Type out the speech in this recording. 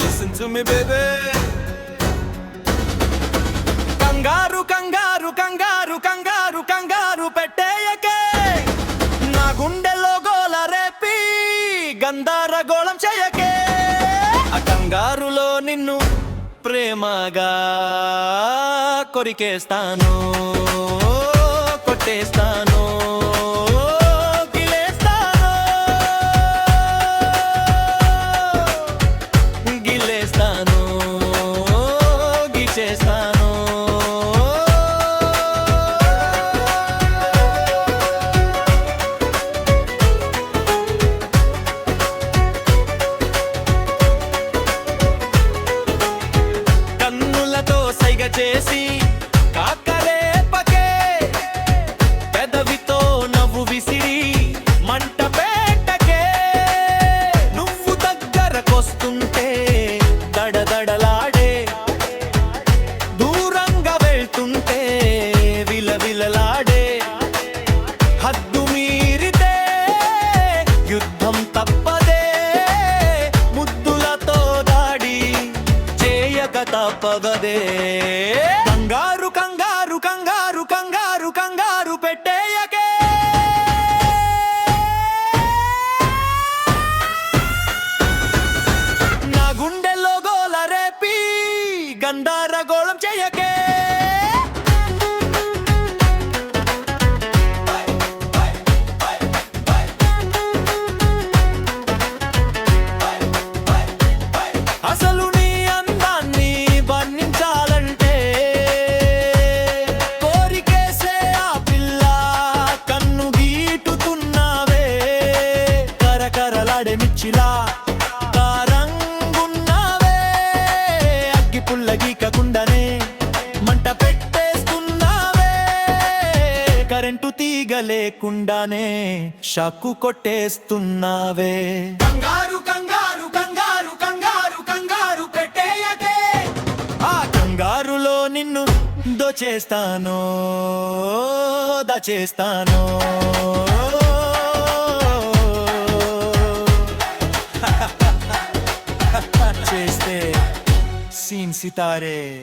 Listen to me, baby. కంగారు కంగారు కంగారు కంగారు కంగారు పెట్టేయకే. నా గుండెలో గోల రేపి గందరగోళం చేయకే. ఆ కంగారులో నిన్ను ప్రేమగా కొరికేస్తాను కొట్టేస్తాను. సైగ చేసి కాకరేపకే పెదవితో నవ్వు విసిరి మంట పెట్టకే నువ్వు దగ్గరకొస్తుంటే దడదడలాడే తప్పగదే కంగారు కంగారు కంగారు కంగారు కంగారు పెట్టేయకే. నా గుండెల్లో గోల రేపి గందరగోళం చేయకే. కారంగున్నావే అగ్గి పుల్ల గీకకుండానే మంట పెట్టేస్తున్నావే. కరెంటు తీగ లేకుండానే షాకు కొట్టేస్తున్నావే. కంగారు కంగారు కంగారు కంగారు కంగారు పెట్టేయకే. ఆ కంగారులో నిన్ను దోచేస్తాను దచేస్తాను. всім сітарі!